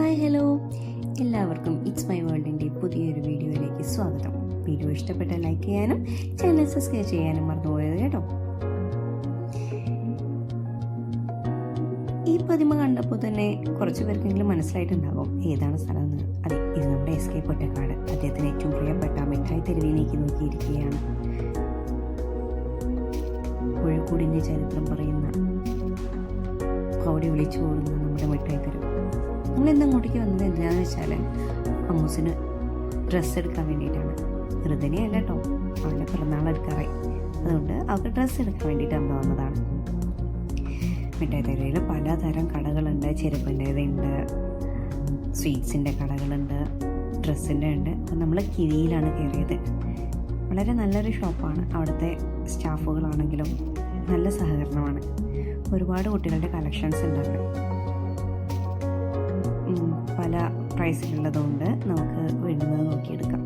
Hi hello. എല്ലാവർക്കും it's my വേൾഡിന്റെ പുതിയൊരു വീഡിയോയിലേക്ക് സ്വാഗതം. വീഡിയോ ഇഷ്ടപ്പെട്ട ലൈക്ക് ചെയ്യാനും ചാനൽ സബ്സ്ക്രൈബ് ചെയ്യാനും മറന്നുപോയത് കേട്ടോ. ഈ പതിമ കണ്ടപ്പോൾ തന്നെ കുറച്ച് പേർക്കെങ്കിലും മനസ്സിലായിട്ടുണ്ടാകും ഏതാണ് സ്ഥലം എന്ന്. അതെ ഇത് നമ്മുടെ എസ് കെ പൊറ്റക്കാട് അദ്ദേഹത്തിന് ഏറ്റവും പ്രിയപ്പെട്ട മിഠായി തെരുവിലേക്ക് നോക്കിയിരിക്കുകയാണ്. കോഴിക്കോടിന്റെ ചരിത്രം പറയുന്ന കൗടി വിളിച്ചു ഓടുന്ന നമ്മുടെ മിഠായി തെരുവ്. നമ്മൾ ഇന്ന് അങ്ങോട്ടേക്ക് വന്നത് എന്തിനാന്ന് വെച്ചാൽ അമ്മൂസിന് ഡ്രസ്സ് എടുക്കാൻ വേണ്ടിയിട്ടാണ്. വെറുതെനെയല്ല കേട്ടോ. അവന്റെ പിറന്നാൾ എടുക്കാറായി. അതുകൊണ്ട് അവർക്ക് ഡ്രസ്സ് എടുക്കാൻ വേണ്ടിയിട്ട് നമ്മൾ വന്നതാണ്. മിഠായി പലതരം കടകളുണ്ട്. ചെരുപ്പിന്റെതുണ്ട്. സ്വീറ്റ്സിന്റെ കടകളുണ്ട്. ഡ്രസ്സിന്റെ ഉണ്ട്. അപ്പം നമ്മൾ കിഴിയിലാണ് കയറിയത്. വളരെ നല്ലൊരു ഷോപ്പാണ്. അവിടുത്തെ സ്റ്റാഫുകളാണെങ്കിലും നല്ല സഹകരണമാണ്. ഒരുപാട് കുട്ടികളുടെ കളക്ഷൻസ് ഉണ്ട് പല പ്രൈസിലുള്ളതുകൊണ്ട് നമുക്ക് വേണ്ടുന്നത് നോക്കിയെടുക്കാം.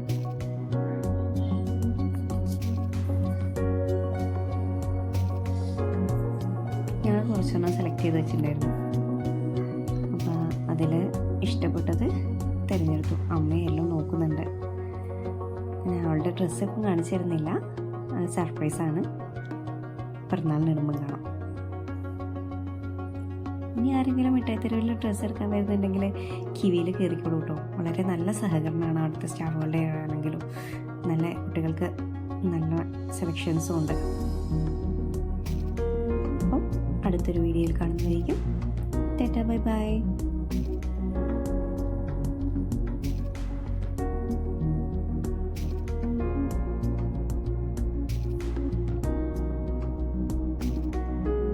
ഞങ്ങൾ കുറച്ചെണ്ണം സെലക്ട് ചെയ്ത് വെച്ചിട്ടുണ്ടായിരുന്നു. അപ്പോൾ അതിൽ ഇഷ്ടപ്പെട്ടത് തിരഞ്ഞെടുത്തു. അമ്മയെല്ലാം നോക്കുന്നുണ്ട്. ഞാൻ അവളുടെ ഡ്രസ്സൊക്കെ കാണിച്ചു തരുന്നില്ല. സർപ്രൈസാണ് പിറന്നാളിന് ഇടുമ്പം കാണാം. ആരെങ്കിലും മിഠായി തെരുവിൽ ഡ്രസ്സ് എടുക്കാൻ വരുന്നുണ്ടെങ്കിൽ കിവിയിൽ കയറിക്കോളൂ കേട്ടോ വളരെ നല്ല സഹകരണമാണ് അവിടുത്തെ സ്റ്റാഫുകളുടെ ആണെങ്കിലും. നല്ല കുട്ടികൾക്ക് നല്ല സെലക്ഷൻസും ഉണ്ട്. അപ്പം അടുത്തൊരു വീഡിയോയിൽ കാണുന്നതായിരിക്കും. Tata bye bye.